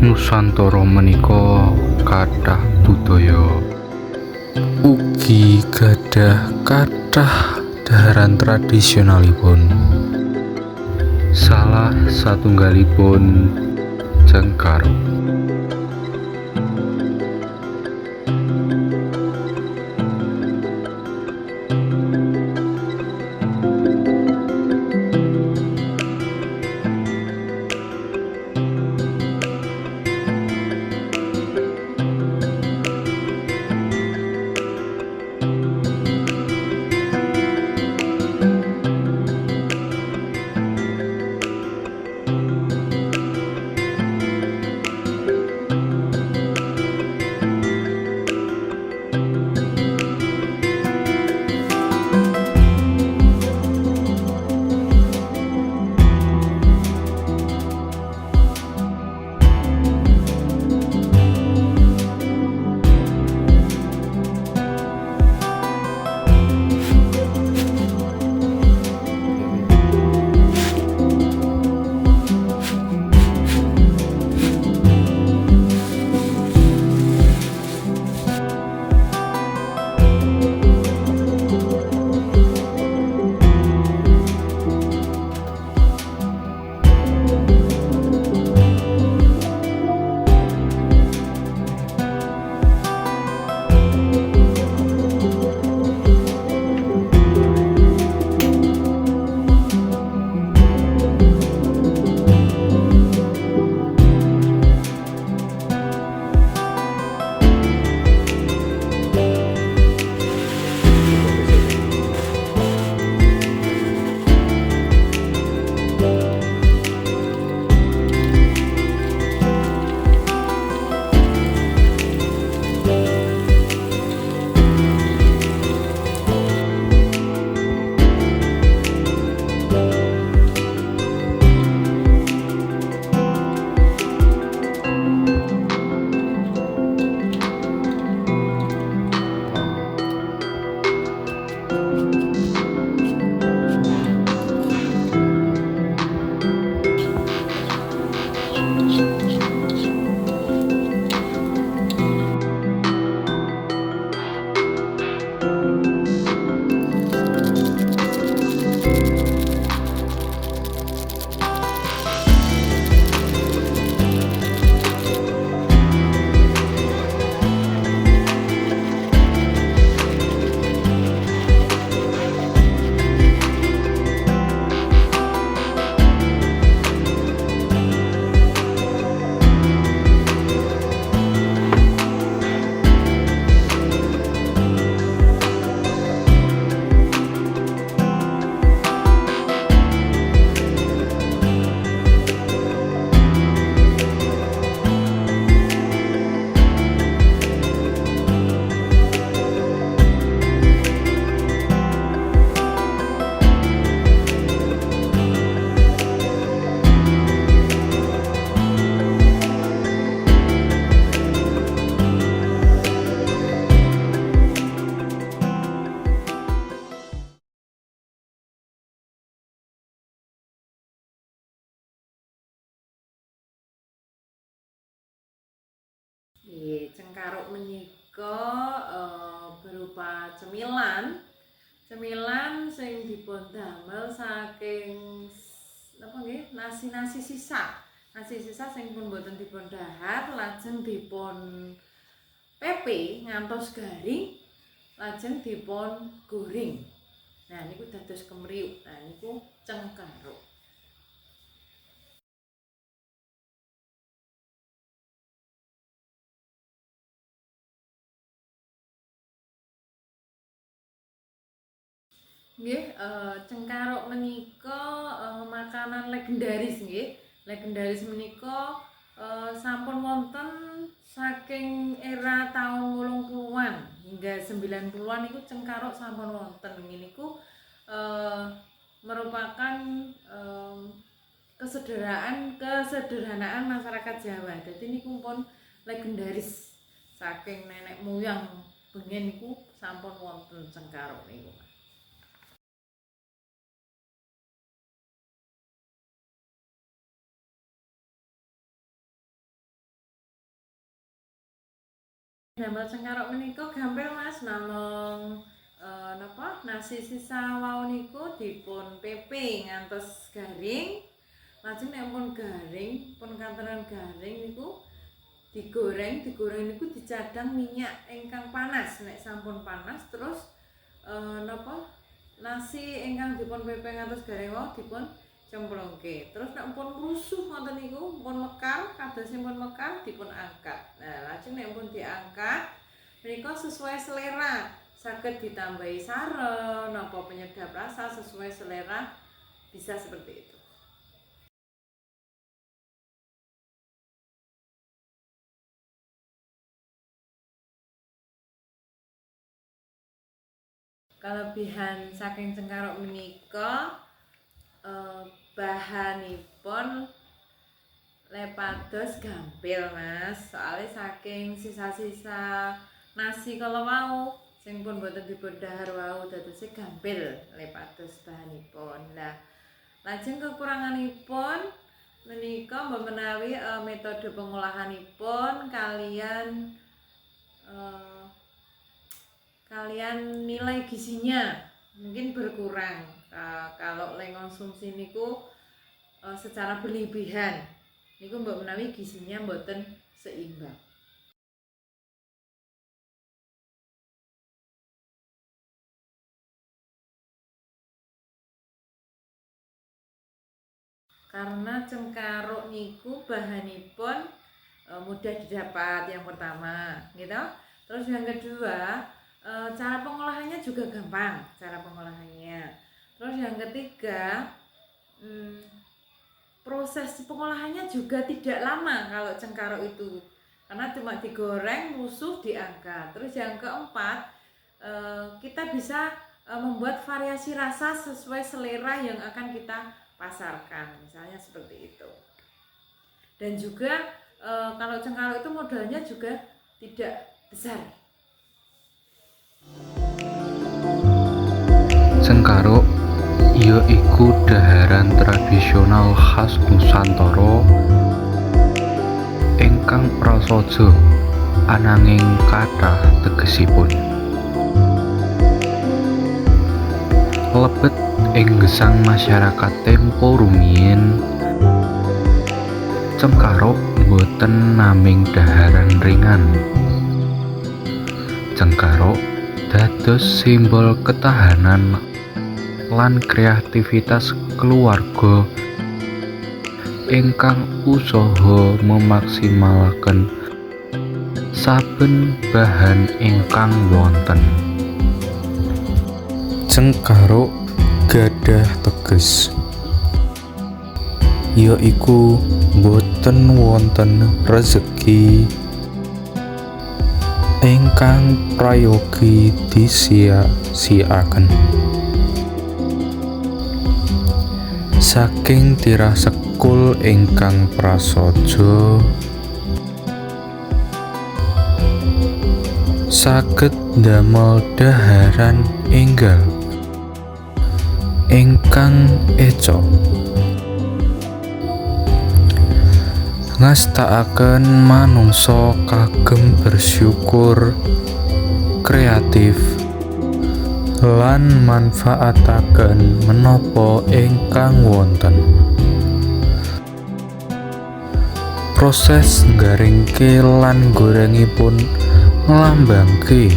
Nusantara menika kathah budaya ugi gadhah kathah dhaharan tradisionalipun. Salah satunggalipun Cengkaruk. Nggih, cengkaruk menika eh, berupa cemilan. Cemilan sing dipundamel saking napa nggih? Nasi-nasi sisa. Nasi sisa sing pun boten dipun dhahar lajeng dipun pepe ngantos garing lajeng dipun goreng. Nah niku dados kemriuk. Nah niku cengkaruk. Nggih, eee, cengkaruk menika eee, makanan legendaris nggih. Legendaris menika eee, sampun wonten saking era taun 80-an hingga 90-an niku cengkaruk sampun wonten. Niku merupakan eee, kesederaan kesederhanaan masyarakat Jawa. Dadi niku pun legendaris saking nenek moyang bengen niku sampun wonten cengkaruk niku. Damel cengkarok menika gampil Mas namung eh napa nasi sisa wau niku dipun pepe ngantos garing. Lajeng nek pun garing, pun kantenan garing niku digoreng, digoreng niku dicadang minyak ingkang panas. Nek sampun panas terus eh napa nasi ingkang dipun pepe ngantos garing wau dipun cemplungke. Terus nek pun rusuh ngoten niku, pun mekar, kadosipun mekar dipun angkat. Nah, lajeng nek pun diangkat, menika sesuai selera. Saged ditambahi sarem, napa penyedap rasa sesuai selera bisa seperti itu. Kelebihan saking cengkarok menika eh, bahanipun lepados gampil Mas. Soale saking sisa-sisa nasi kalau mau sing pun boten dipun dahar wau dadose gampil lepados bahanipun. Lah lajeng kekuranganipun menika mbok menawi eh, metode pengolahanipun kalian eh, kalian nilai gizinya mungkin berkurang uh, kalau le konsumsi niku uh, secara berlebihan niku mbak menawi gizinya mboten seimbang. Karena cengkaruk niku bahanipun e, mudah didapat yang pertama gitu. Terus yang kedua e, cara pengolahannya juga gampang cara pengolahannya terus yang ketiga hmm, proses pengolahannya juga tidak lama kalau cengkarok itu. Karena cuma digoreng musuh diangkat. Terus yang keempat e, kita bisa e, membuat variasi rasa sesuai selera yang akan kita pasarkan. Misalnya seperti itu. Dan juga e, kalau cengkarok itu modalnya juga tidak besar. Cengkaruk ya iku daharan tradisional khas Nusantara ingkang prasaja ananging kathah tegesipun. Lebet ing gesang masyarakat tempo rumiyin cengkaruk boten naming daharan ringan. Cengkaruk dados simbol ketahanan lan kreativitas keluarga. Ingkang usaha memaksimalkan saben bahan ingkang wonten. Cengkaruk gadah teges yaiku boten wonten rezeki. Ingkang prayogi disia-siaken saking tirah sekul ingkang prasaja. Saged damel daharan enggal. Ingkang eco. Ngastakaken manungsa kagem bersyukur kreatif lan manfaataken menapa ingkang wonten. Proses nggaringke lan gorengipun nglambangke.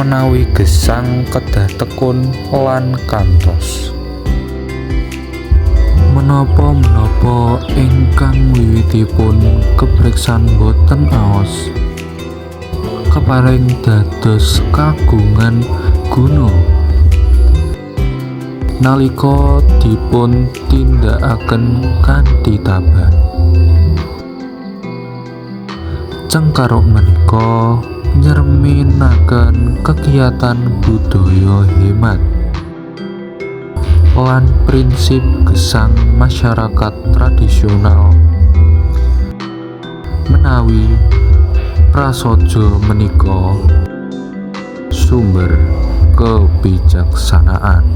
Menawi gesang kedah tekun lan kantos. Menapa-menapa ingkang wiwitipun kepriksan boten aos keparing dados kagungan guna nalika dipun tindakaken kanthi tabah cengkaruk menika nyerminaken kegiatan budaya hemat. Lan prinsip gesang masyarakat tradisional. Menawi prasaja menika sumber kebijaksanaan